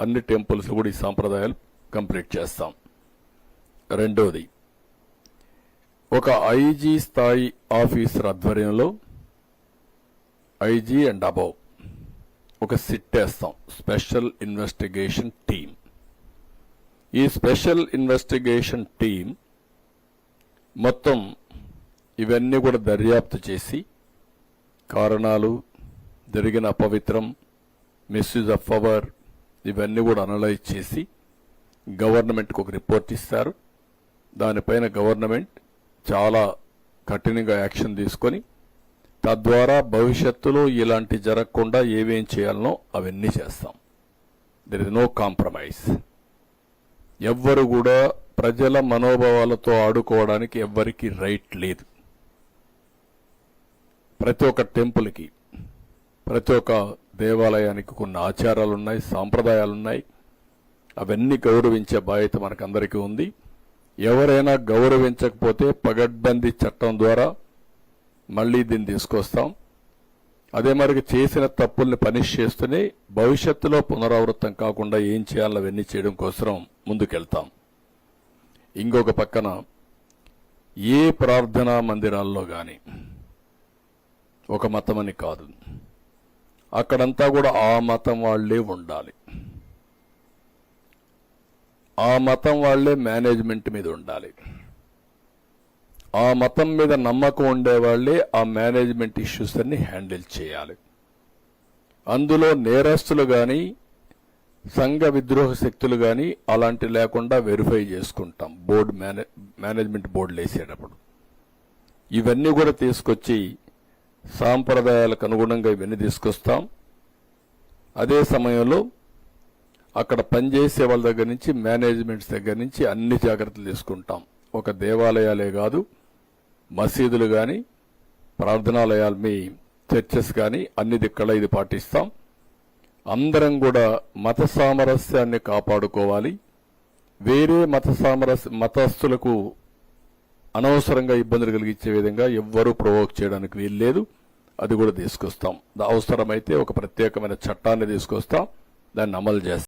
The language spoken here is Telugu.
అన్ని టెంపుల్స్ కూడా ఈ సాంప్రదాయాలు కంప్లీట్ చేస్తాం. రెండోది ఒక ఐజీ స్థాయి ఆఫీసర్ ఆధ్వర్యంలో ఐజీ అండ్ అబౌవ్ ఒక సిట్ వేస్తాం స్పెషల్ ఇన్వెస్టిగేషన్ టీం ఈ స్పెషల్ ఇన్వెస్టిగేషన్ టీం మొత్తం ఇవన్నీ కూడా దర్యాప్తు చేసి కారణాలు జరిగిన అపవిత్రం మిస్యూజ్ ఆఫ్ పవర్ ఇవన్నీ కూడా అనలైజ్ చేసి గవర్నమెంట్కి ఒక రిపోర్ట్ ఇస్తారు. దానిపైన గవర్నమెంట్ చాలా కఠినంగా యాక్షన్ తీసుకొని తద్వారా భవిష్యత్తులో ఇలాంటి జరగకుండా ఏమేం చేయాలనో అవన్నీ చేస్తాం. దెర్ ఇస్ నో కాంప్రమైజ్ ఎవ్వరు కూడా ప్రజల మనోభావాలతో ఆడుకోవడానికి ఎవ్వరికి రైట్ లేదు. ప్రతి ఒక్క టెంపుల్కి ప్రతి ఒక్క దేవాలయానికి కొన్ని ఆచారాలున్నాయి సాంప్రదాయాలున్నాయి. అవన్నీ గౌరవించే బాధ్యత మనకందరికీ ఉంది. ఎవరైనా గౌరవించకపోతే పగడ్బందీ చట్టం ద్వారా మళ్ళీ దీన్ని తీసుకొస్తాం. అదే మరి చేసిన తప్పుల్ని పనిష్ చేస్తూనే భవిష్యత్తులో పునరావృతం కాకుండా ఏం చేయాలో అవన్నీ చేయడం కోసం ముందుకెళ్తాం. ఇంకొక పక్కన ఏ ప్రార్థనా మందిరాల్లో కానీ ఒక మతమని కాదు. అక్కడంతా కూడా ఆ మతం వాళ్ళే ఉండాలి. ఆ మతం వాళ్ళే మేనేజ్మెంట్ మీద ఉండాలి. ఆ మతం మీద నమ్మకం ఉండేవాళ్ళే ఆ మేనేజ్మెంట్ ఇష్యూస్ అన్ని హ్యాండిల్ చేయాలి. అందులో నేరస్తులు కానీ సంఘ విద్రోహ శక్తులు కానీ అలాంటి లేకుండా వెరిఫై చేసుకుంటాం. బోర్డు మేనే- మేనేజ్మెంట్ బోర్డులు వేసేటప్పుడు ఇవన్నీ కూడా తీసుకొచ్చి సాంప్రదాయాలకు అనుగుణంగా ఇవన్నీ తీసుకొస్తాం. అదే సమయంలో అక్కడ పనిచేసే వాళ్ళ దగ్గర నుంచి మేనేజ్మెంట్స్ దగ్గర నుంచి అన్ని జాగ్రత్తలు తీసుకుంటాం. ఒక దేవాలయాలే కాదు మసీదులు కానీ ప్రార్థనాలయాలు మీ చర్చెస్ కానీ అన్ని దిక్కల ఇది పాటిస్తాం. అందరం కూడా మత సామరస్యాన్ని కాపాడుకోవాలి. వేరే మత సామరస్య మతస్థులకు అనవసరంగా ఇబ్బందులు కలిగించే విధంగా ఎవ్వరూ ప్రొవోక్ చేయడానికి వీల్లేదు. అది కూడా తీసుకొస్తాం. అవసరమైతే ఒక ప్రత్యేకమైన చట్టాన్ని తీసుకొస్తాం. దాన్ని అమలు చేస్తాం.